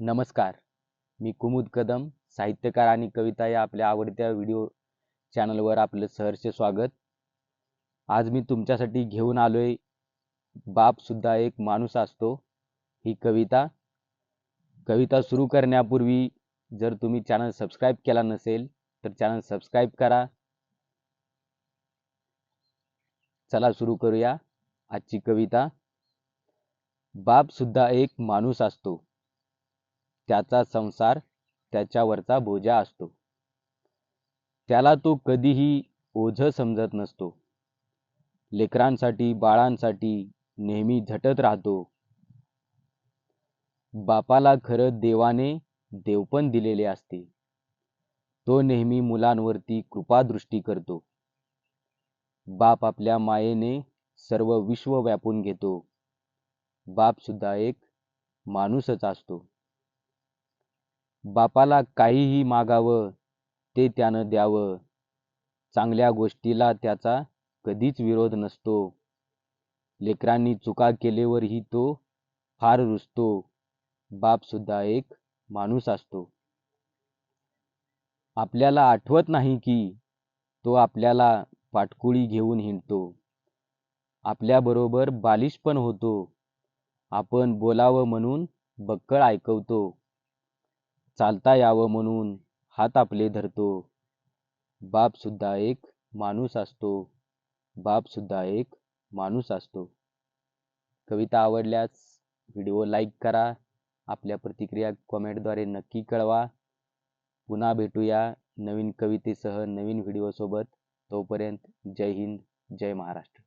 नमस्कार. मी कुमुद कदम साहित्यकार आणि कविता या आपल्या आवडत्या व्हिडिओ चॅनलवर आपलं सहर्ष स्वागत. आज मी तुमच्यासाठी घेऊन आलोय आहे सुद्धा एक माणूस असतो ही कविता. कविता सुरू करण्यापूर्वी जर तुम्ही चॅनल सबस्क्राईब केला नसेल तर चॅनल सबस्क्राईब करा. चला सुरू करूया आजची कविता. बापसुद्धा एक माणूस असतो त्याचा संसार त्याच्यावरचा बोजा असतो. त्याला तो कधीही ओझ समजत नसतो. लेकरांसाठी बाळांसाठी नेहमी झटत राहतो. बापाला खरं देवाने देवपण दिलेले असते. तो नेहमी मुलांवरती कृपादृष्टी करतो. बाप आपल्या मायेने सर्व विश्व व्यापून घेतो. बाप सुद्धा एक माणूसच असतो. बापाला काहीही मागावं ते त्यानं द्यावं. चांगल्या गोष्टीला त्याचा कधीच विरोध नसतो. लेकरांनी चुका केल्यावरही तो फार रुसतो. बाप सुद्धा एक माणूस असतो. आपल्याला आठवत नाही की तो आपल्याला पाटकुळी घेऊन हिंडतो. आपल्याबरोबर बालिश पण होतो. आपण बोलावं म्हणून बक्कळ ऐकवतो. चालता यावं म्हणून हात आपले धरतो. बापसुद्धा एक माणूस असतो. बापसुद्धा एक माणूस असतो. कविता आवडल्यास व्हिडिओ लाईक करा. आपल्या प्रतिक्रिया कॉमेंटद्वारे नक्की कळवा. पुन्हा भेटूया नवीन कवितेसह नवीन व्हिडिओसोबत. तोपर्यंत जय हिंद जय महाराष्ट्र.